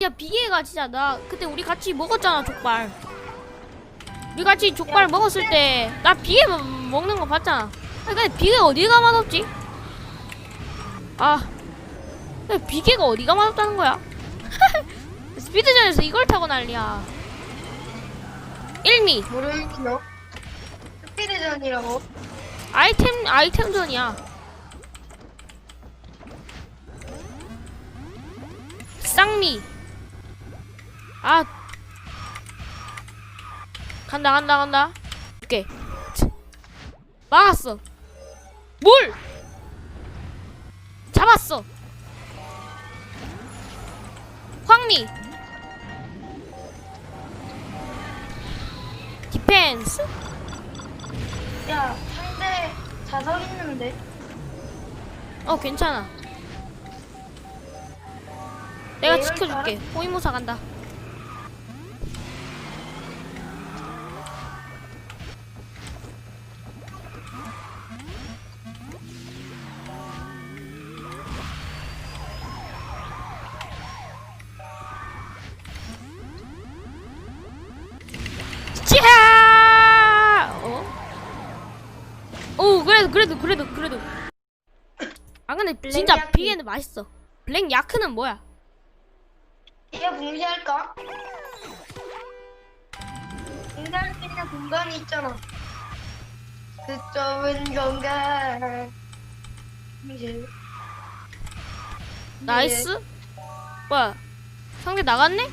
야 비계가 진짜 나 그때 우리 같이 먹었잖아 족발 우리 같이 족발 먹었을 때 나 비계 먹- 먹는 거 봤잖아 아, 근데 비계가 어디가 맛없지? 아 근데 비계가 어디가 맛없다는 거야? 스피드전에서 이걸 타고 난리야 1미 모르겠어. 스피드전이라고? 아이템 아이템전이야 쌍미 아. 간다 간다 간다. 오케이. 막았어. 뭘 잡았어. 황미. 디펜스. 야, 상대 자석 있는데. 어 괜찮아. 내가 네, 지켜줄게. 호위무사 간다 그래도 그래도 그래도 그래도 아 근데 진짜 야크. 비계는 맛있어 블랙 야크는 뭐야 얘 분리할까? 분리할 수 있는 공간이 있잖아. 그 좁은 공간. 이제. 나이스 뭐야 상대 나갔네?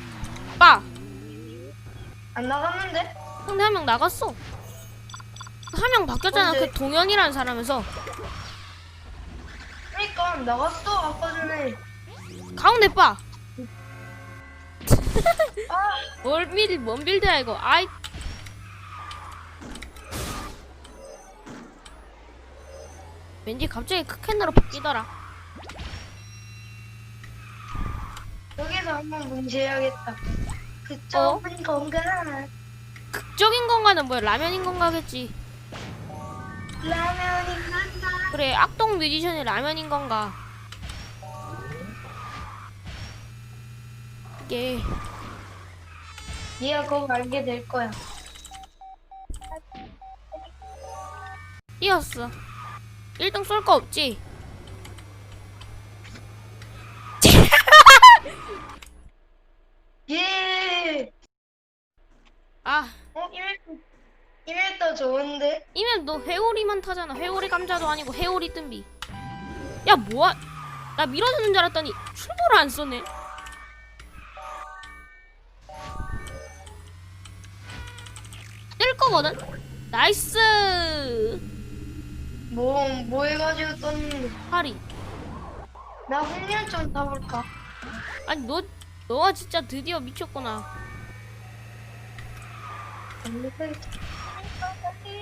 빠 안 나갔는데? 상대 한 명 나갔어 한 명 바뀌었잖아? 그 동현이라는 사람에서 그러니까 나갔어 아까 전에. 가운데 빠 아, 뭘 빌드 뭔 빌드야 이거 아이 왠지 갑자기 크캔으로 바뀌더라 여기서 한번 문제해야겠다. 그 어? 공간. 극적인 건가는 뭐야 라면인 건가겠지 라면이 난다. 그래 악동 뮤지션이 라면인 건가 이게 네가 그거 알게 될 거야. 이었어 1등 쏠 거 없지 예. 아 어, 이맵도 좋은데? 이면 너 회오리만 타잖아. 회오리 감자도 아니고 회오리 뜸비. 야 뭐야? 나 밀어주는 줄 알았더니 출보를 안 쏘네. 뜰 거거든. 나이스. 뭐, 뭐 해가지고 떴는데. 하리. 나 홍련 좀 타볼까? 아니 너 너가 진짜 드디어 미쳤구나.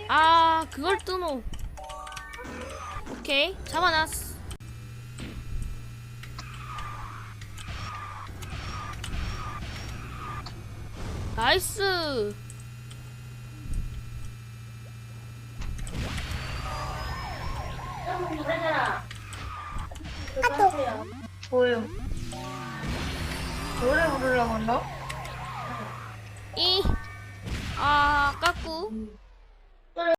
아 그걸 뜨노. 오케이 잡아놨어. 나이스. 뭐요? 노래 부르려고 한다? 이. 아 까꾸.